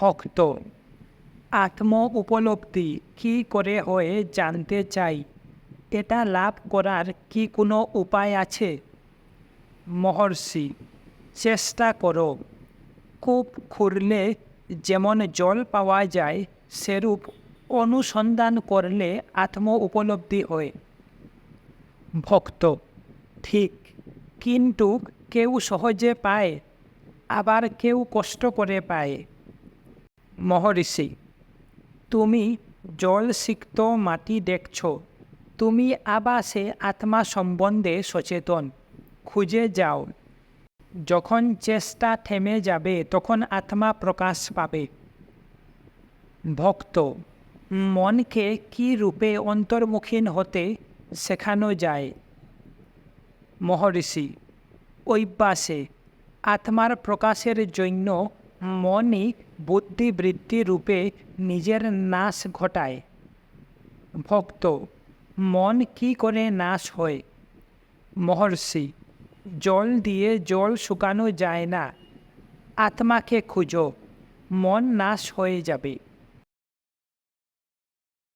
ভক্ত আত্ম উপলব্ধি কী করে হয়ে জানতে চাই? এটা লাভ করার কি কোনো উপায় আছে? মহর্ষি, চেষ্টা করো। কূপ খুঁড়লে যেমন জল পাওয়া যায়, সেরূপ অনুসন্ধান করলে আত্ম উপলব্ধি হয়। ভক্ত, ঠিক, কিন্তু কেউ সহজে পায়, আবার কেউ কষ্ট করে পায়। মহর্ষি, তুমি জল সিক্ত মাটি দেখছ, তুমি আবাসে আত্মা সম্বন্ধে সচেতন, খুঁজে যাও। যখন চেষ্টা থেমে যাবে, তখন আত্মা প্রকাশ পাবে। ভক্ত, মনকে কি রূপে অন্তর্মুখীন হতে শেখানো যায়? মহর্ষি, অভ্যাসে আত্মার প্রকাশের জন্য মনই বুদ্ধিবৃত্তি রূপে নিজের নাশ ঘটায়। ভক্ত, মন কি করে নাশ হয়? মহর্ষি, জল দিয়ে জল শুকানো যায় না। আত্মাকে খুঁজো, মন নাশ হয়ে যাবে।